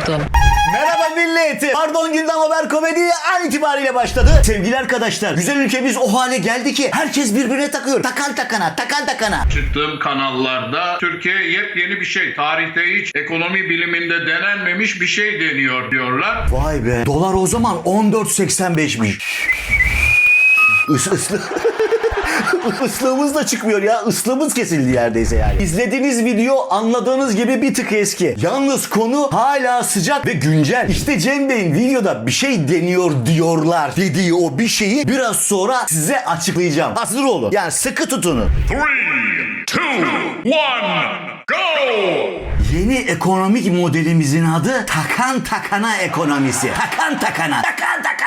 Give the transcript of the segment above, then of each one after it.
Pardon. Merhaba millet. Pardon gündem haber komedi an itibariyle başladı. Sevgili arkadaşlar güzel ülkemiz o hale geldi ki herkes birbirine takıyor. Takan takana, takan takana. Çıktığım kanallarda Türkiye yepyeni bir şey. Tarihte hiç ekonomi biliminde denenmemiş bir şey deniyor diyorlar. Vay be. Dolar o zaman 14.85'miş. Is, ıslı... Islığımız da çıkmıyor ya. Islığımız kesildi yerdeyse yani. İzlediğiniz video anladığınız gibi bir tık eski. Yalnız konu hala sıcak ve güncel. İşte Cem Bey'in videoda bir şey deniyor diyorlar dediği o bir şeyi biraz sonra size açıklayacağım. Hazır olun. Yani sıkı tutunun. Three, two, one, go! Yeni ekonomik modelimizin adı takan takana ekonomisi. Takan takana. Takan takana.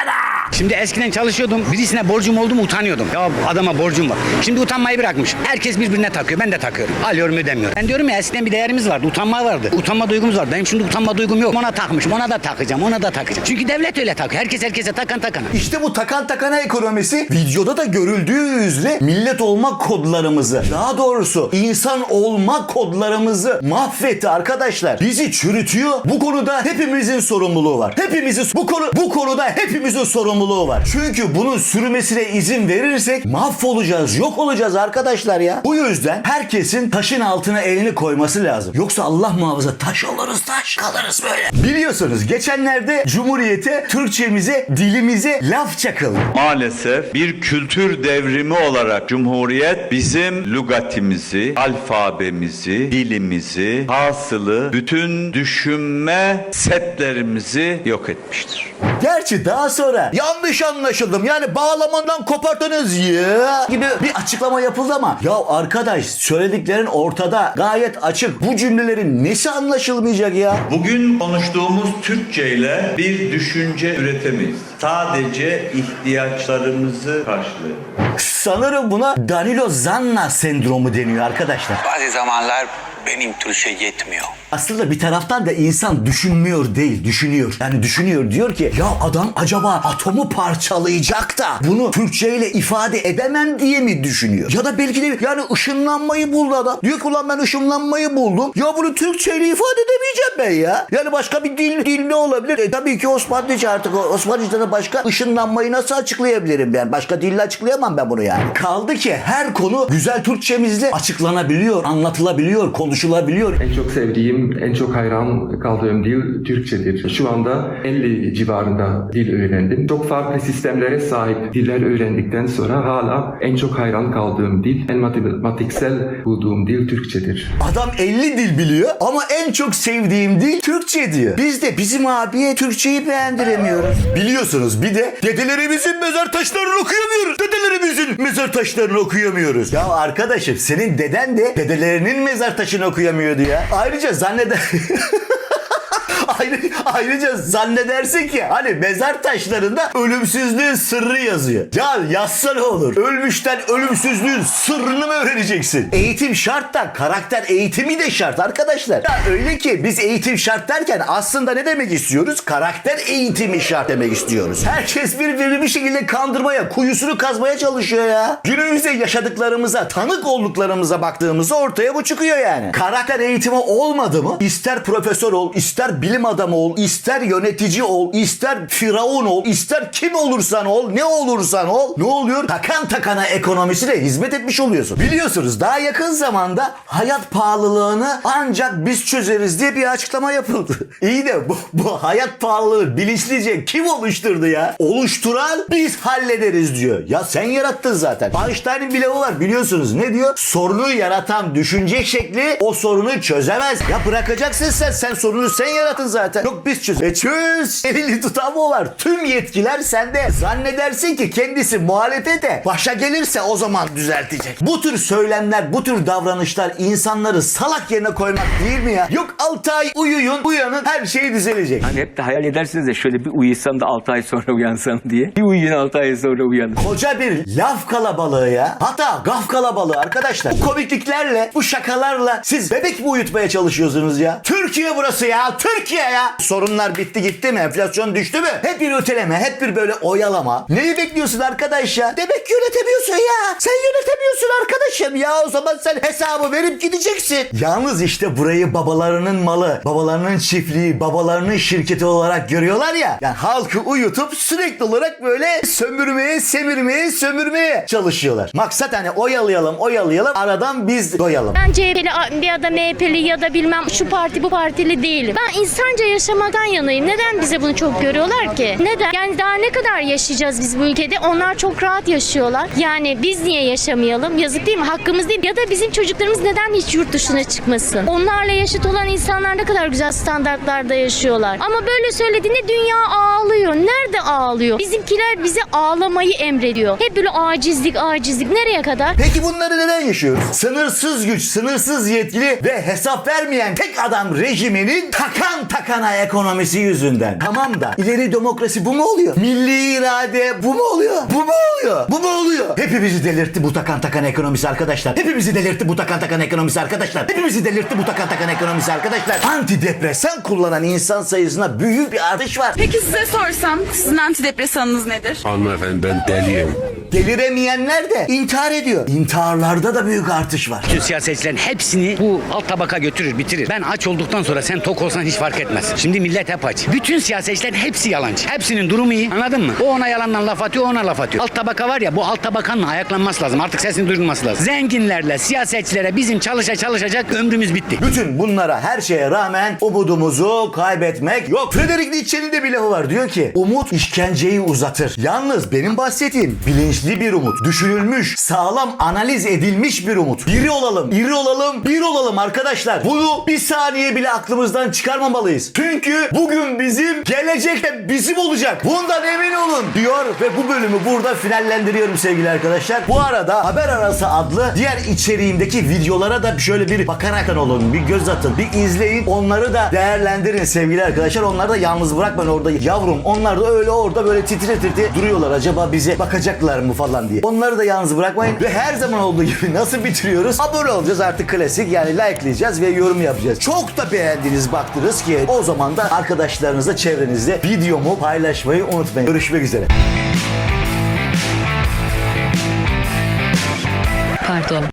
Şimdi eskiden çalışıyordum. Birisine borcum oldu mu utanıyordum. Ya adama borcum var. Şimdi utanmayı bırakmışım. Herkes birbirine takıyor. Ben de takıyorum. Alıyorum ödemiyorum. Ben diyorum ya eskiden bir değerimiz vardı. Utanma vardı. Utanma duygumuz var. Benim şimdi utanma duygum yok. Ona takmışım. Ona da takacağım. Ona da takacağım. Çünkü devlet öyle takıyor. Herkes herkese takan takana. İşte bu takan takana ekonomisi videoda da görüldüğü üzere millet olma kodlarımızı daha doğrusu insan olma kodlarımızı mahvetti arkadaşlar. Bizi çürütüyor. Bu konuda hepimizin sorumluluğu var. Hepimizin bu konu bu konuda hepimizin sorumluluğu var. Çünkü bunun sürmesine izin verirsek mahvolacağız, yok olacağız arkadaşlar ya. Bu yüzden herkesin taşın altına elini koyması lazım. Yoksa Allah muhafaza taş oluruz taş kalırız böyle. Biliyorsunuz geçenlerde Cumhuriyete Türkçemize dilimize laf çakıldı. Maalesef bir kültür devrimi olarak Cumhuriyet bizim lügatimizi, alfabemizi, dilimizi, hasılı bütün düşünme setlerimizi yok etmiştir. Gerçi daha sonra yanlış anlaşıldım. Yani bağlamandan koparttınız ya gibi bir açıklama yapıldı ama ya arkadaş söylediklerin ortada gayet açık. Bu cümlelerin nesi anlaşılmayacak ya? Bugün konuştuğumuz Türkçe ile bir düşünce üretemeyiz. Sadece ihtiyaçlarımızı karşılıyor. Sanırım buna Danilo Zanna sendromu deniyor arkadaşlar. Bazı zamanlar benim Türkçe yetmiyor. Aslında bir taraftan da insan düşünmüyor değil, düşünüyor. Yani düşünüyor diyor ki ya adam acaba atomu parçalayacak da bunu Türkçe ile ifade edemem diye mi düşünüyor? Ya da belki de yani ışınlanmayı buldu adam. Diyor ki ulan ben ışınlanmayı buldum. Ya bunu Türkçe ile ifade edemeyeceğim ben ya. Yani başka bir dil, dil ne olabilir? E, tabii ki Osmanlıca artık. Osmanlıca'da da başka ışınlanmayı nasıl açıklayabilirim ben? Başka dille açıklayamam ben bunu yani. Kaldı ki her konu güzel Türkçemizle açıklanabiliyor, anlatılabiliyor, konuşulabiliyor. En çok sevdiğim, en çok hayran kaldığım dil Türkçedir. Şu anda 50 civarında dil öğrendim. Çok farklı sistemlere sahip diller öğrendikten sonra hala en çok hayran kaldığım dil, en matematiksel bulduğum dil Türkçedir. Adam 50 dil biliyor ama en çok sevdiğim dil Türkçe diyor. Biz de bizim abiye Türkçeyi beğendiremiyoruz. Biliyorsunuz bir de dedelerimizin mezar taşlarını okuyamıyoruz. Dedelerimizin mezar taşlarını okuyamıyoruz. Ya arkadaşım senin deden de dedelerinin mezar taşını okuyamıyordu ya. Ayrıca zanneder... Ayrı, ayrıca zannedersin ki hani mezar taşlarında ölümsüzlüğün sırrı yazıyor. Ya yazsa ne olur? Ölmüşten ölümsüzlüğün sırrını mı öğreneceksin? Eğitim şart da karakter eğitimi de şart arkadaşlar. Ya öyle ki biz eğitim şart derken aslında ne demek istiyoruz? Karakter eğitimi şart demek istiyoruz. Herkes birbirini bir şekilde kandırmaya, kuyusunu kazmaya çalışıyor ya. Günümüzde yaşadıklarımıza, tanık olduklarımıza baktığımızda ortaya bu çıkıyor yani. Karakter eğitimi olmadı mı? İster profesör ol, ister bilim adamı ol, ister yönetici ol, ister firavun ol, ister kim olursan ol, ne olursan ol. Ne oluyor? Takan takana ekonomisine hizmet etmiş oluyorsun. Biliyorsunuz daha yakın zamanda hayat pahalılığını ancak biz çözeriz diye bir açıklama yapıldı. İyi de bu, bu hayat pahalılığı bilinçlice kim oluşturdu ya? Oluşturan biz hallederiz diyor. Ya sen yarattın zaten. Einstein'ın bir lafı var biliyorsunuz. Ne diyor? Sorunu yaratan düşünce şekli o sorunu çözemez. Ya bırakacaksın sen. Sen sorunu sen yaratın zaten. Yok biz çöz. E çöz. Elini tutan mı var? Tüm yetkiler sende. Zannedersin ki kendisi muhalefete başa gelirse o zaman düzeltecek. Bu tür söylemler, bu tür davranışlar insanları salak yerine koymak değil mi ya? Yok 6 ay uyuyun, uyanın her şey düzelecek. Hani hep de hayal edersiniz de şöyle bir uyusam da 6 ay sonra uyansam diye. Bir uyuyun 6 ay sonra uyanın. Koca bir laf kalabalığı ya. Hatta gaf kalabalığı arkadaşlar. Bu komikliklerle, bu şakalarla siz bebek mi uyutmaya çalışıyorsunuz ya? Türkiye burası ya. Türkiye Türkiye ya. Sorunlar bitti gitti mi? Enflasyon düştü mü? Hep bir öteleme, hep bir böyle oyalama. Neyi bekliyorsun arkadaş ya? Demek ki yönetemiyorsun ya. Sen yönetemiyorsun arkadaşım ya. O zaman sen hesabı verip gideceksin. Yalnız işte burayı babalarının malı, babalarının çiftliği, babalarının şirketi olarak görüyorlar ya. Yani halkı uyutup sürekli olarak böyle sömürmeye, semirmeye, sömürmeye çalışıyorlar. Maksat hani oyalayalım, oyalayalım. Aradan biz doyalım. Ben CHP'li ya da MHP'li ya da bilmem şu parti bu partili değilim. Ben insanca yaşamadan yanayım. Neden bize bunu çok görüyorlar ki? Neden? Yani daha ne kadar yaşayacağız biz bu ülkede? Onlar çok rahat yaşıyorlar. Yani biz niye yaşamayalım? Yazık değil mi? Hakkımız değil? Ya da bizim çocuklarımız neden hiç yurt dışına çıkmasın? Onlarla yaşıt olan insanlar ne kadar güzel standartlarda yaşıyorlar. Ama böyle söylediğinde dünya ağlıyor. Nerede ağlıyor? Bizimkiler bize ağlamayı emrediyor. Hep böyle acizlik acizlik. Nereye kadar? Peki bunları neden yaşıyoruz? Sınırsız güç, sınırsız yetkili ve hesap vermeyen tek adam rejiminin takan takana ekonomisi yüzünden. Tamam da ileri demokrasi bu mu oluyor? Milli irade bu mu oluyor? Bu mu oluyor? Bu mu oluyor? Hepimizi delirtti bu takan takan ekonomisi arkadaşlar. Hepimizi delirtti bu takan takan ekonomisi arkadaşlar. Hepimizi delirtti bu takan takan ekonomisi arkadaşlar. Antidepresan kullanan insan sayısına büyük bir artış var. Peki size sorsam sizin antidepresanınız nedir? Hanımefendi ben deliyim. Deliremeyenler de intihar ediyor. İntiharlarda da büyük artış var. Bütün siyasetçilerin hepsini bu alt tabaka götürür, bitirir. Ben aç olduktan sonra sen tok olsan hiç fark etmez. Şimdi millet hep aç. Bütün siyasetçilerin hepsi yalancı. Hepsinin durumu iyi. Anladın mı? O ona yalandan laf atıyor, ona laf atıyor. Alt tabaka var ya bu alt tabakanın ayaklanması lazım. Artık sesini duyulması lazım. Zenginlerle, siyasetçilere bizim çalışa çalışacak ömrümüz bitti. Bütün bunlara her şeye rağmen umudumuzu kaybetmek yok. Frederick Nietzsche'nin de bir lafı var. Diyor ki umut işkenceyi uzatır. Yalnız benim bahsettiğim bilinçli bir umut. Düşünülmüş, sağlam analiz edilmiş bir umut. Biri olalım, iri olalım, bir olalım arkadaşlar. Bunu bir saniye bile aklımızdan çıkarmamalıyız. Çünkü bugün bizim, gelecek de bizim olacak. Bundan emin olun diyor ve bu bölümü burada finallendiriyorum sevgili arkadaşlar. Bu arada Haber Arası adlı diğer içeriğimdeki videolara da şöyle bir bakaraktan olun, bir göz atın, bir izleyin. Onları da değerlendirin sevgili arkadaşlar. Onları da yalnız bırakmayın orada yavrum. Onlar da öyle orada böyle titre titre duruyorlar. Acaba bize bakacaklar mı falan diye. Onları da yalnız bırakmayın. Ve her zaman olduğu gibi nasıl bitiriyoruz? Abone olacağız artık klasik. Yani likelayacağız ve yorum yapacağız. Çok da beğendiğiniz baktınız ki o zaman da arkadaşlarınızla çevrenizde videomu paylaşmayı unutmayın. Görüşmek üzere.